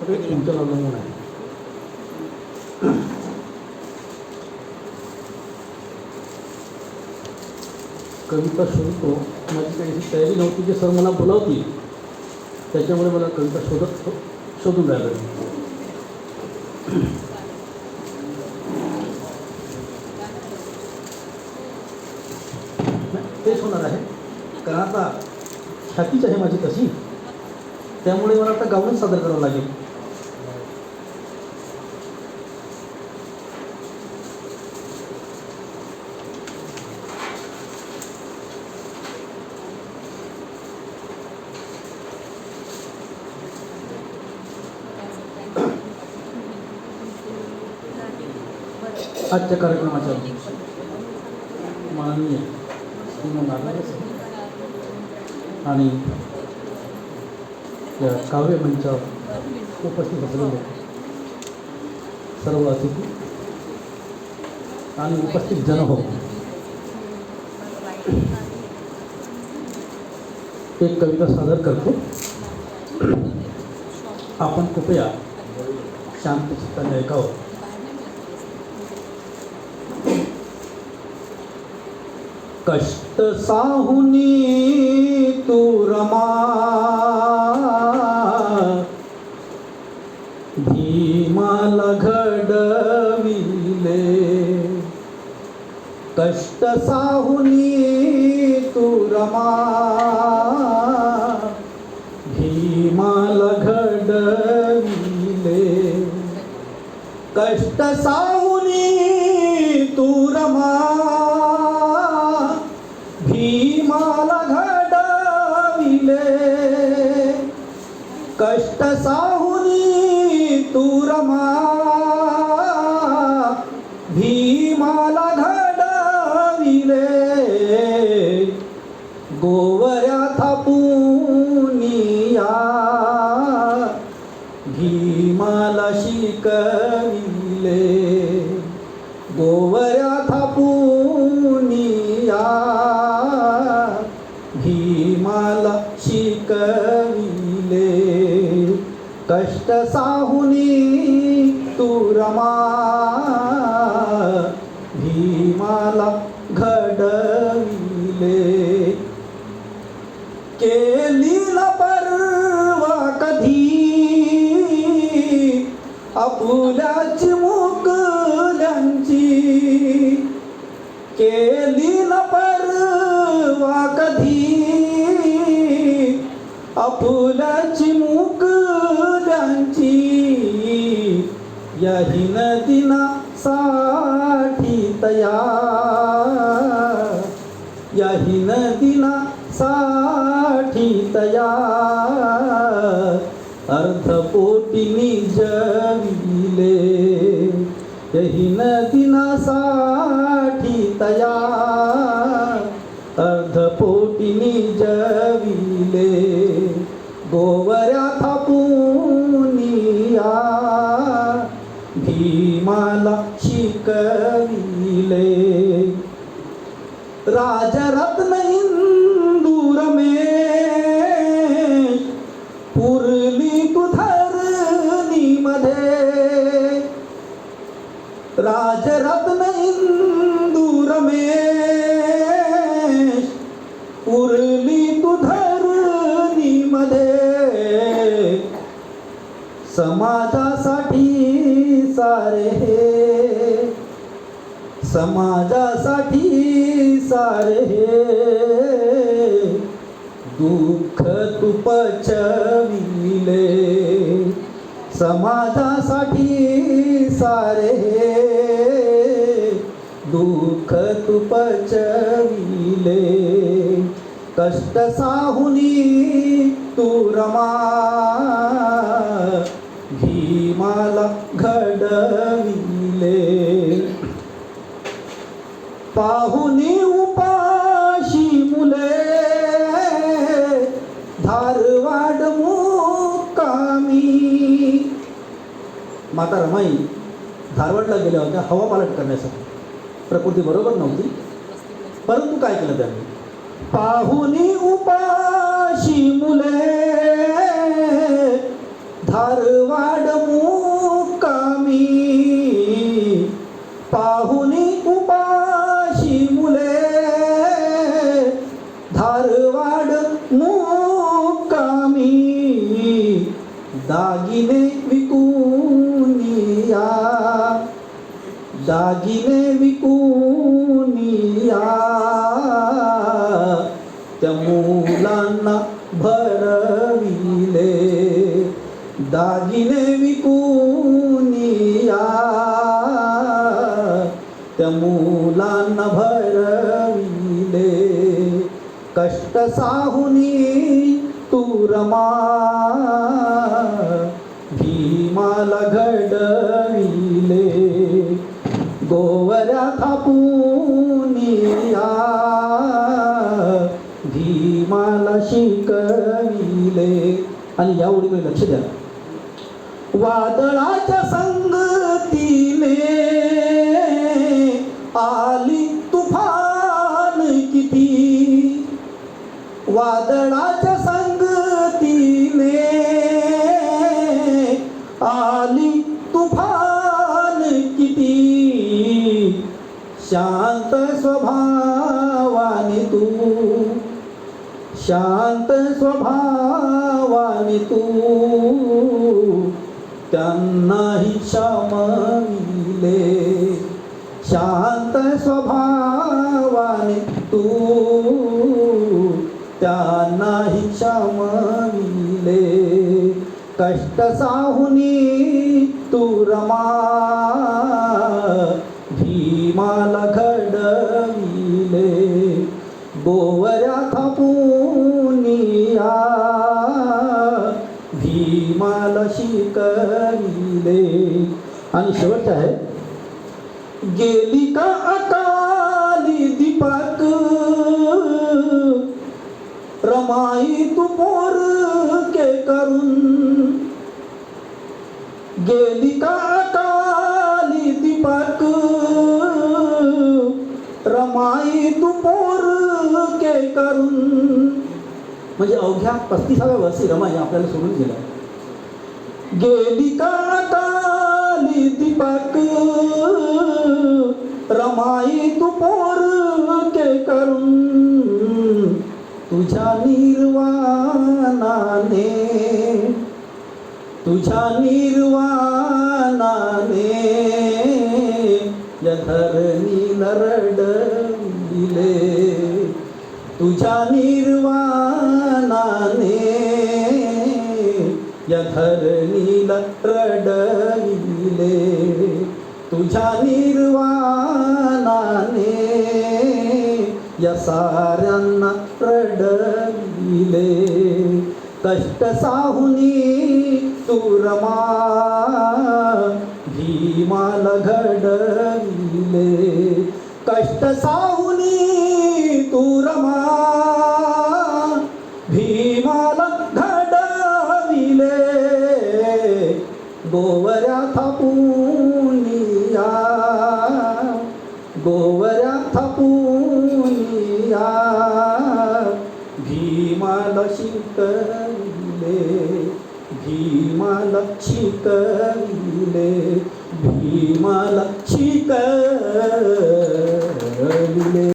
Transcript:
तुमच्याला अवलंबून आहे कविता शोधतो. माझी काही तयारी नव्हती जे सर मला बोलावतील त्याच्यामुळे मला कविता शोधत शोधून राहिलं तेच होणार आहे. कारण आता छातीच आहे माझी तशी. त्यामुळे मला आता गाऊनच सादर करावं लागेल. आजच्या कार्यक्रमाच्या माननीय आणि या काव्य मंचावर उपस्थित असलेले सर्व अतिथी आणि उपस्थित जन हो एक कविता सादर करतो. आपण कृपया शांत चित्ताने ऐकावं. कष्ट साहुनी तू रमा. भीमाला घडविले. कष्ट साहुनी तू रमा. भीमाला घडविले. कष्ट सा लागले कष्ट साहुनी तुरमा भीमाला घडविले. गोवऱ्या थापुनिया भीमाला शिक कष्ट साहुनी तू रमा. भीमाला घडविले. केली पर्वा कधी? अपुल्याची मुकल्यांची केली पर्वा कधी? अपुल्याची यही दिना साठी तया यही दिना साठी तया अर्धपोटीनी जविले यही दिना साठी तया अर्धपोटीनी जविले शिकविले राजरत्न इंदूर में पुरली तू धरणीमध्ये राजरत्न इंदूर में पुरली तू धरणीमध्ये समाजासाठी सारे समाजासाठी सारे दुःख तू पचविले समाजासाठी सारे दुःख तू पचविले कष्ट साहुनी तू रमा. भीमाला घडविले पाहुनी उपाशी मुले. धारवाड मुकामी माता रमाई धारवाडला गेल्या होत्या हवा पालट करण्यासाठी प्रकृती बरोबर नव्हती. परंतु काय केलं त्यांनी? पाहुनी उपाशी मुले. विकूनिया दागिने विकून या त्या मुलांना भरविले. दागिने विकून त्या मुलांना भरविले. कष्ट साहुनी तुरमा गोवऱ्या थापून या भीमाला शिकविले. आणि या ओळीकडे लक्ष द्या. वादळाच्या संगतीने आली शांत स्वभावाने तू त्यांनाही क्षमविले शांत स्वभावाने तू त्यांनाही क्षमविले कष्ट साहुनी तू रमा. शिकविले आणि शेवटचं आहे. गेली का अकाली दीपक? रमाई तू पोर के करून. गेली का अकाली दीपक? रमाई तू पोर के करून. म्हणजे अवघ्या पस्तीसाव्या वर्षी रमाई आपल्याला सोडून गेला. गेली का काली दीपक. रमाई तू पोर के करून तुझ्या निर्वाणाने तुझ्या निर्वाणाने या नरड दिले तुझ्या निर्वाण या धरणीला रडविले. तुझ्या निर्वाणाने या साऱ्यांना रडविले. कष्ट साहुनी तू रमा भीमाला घडविले. कष्ट साहुनी तुरमा गोवऱ्या थापून या भीमाला शिकविले भीमाला शिकविले भीमाला शिकविले.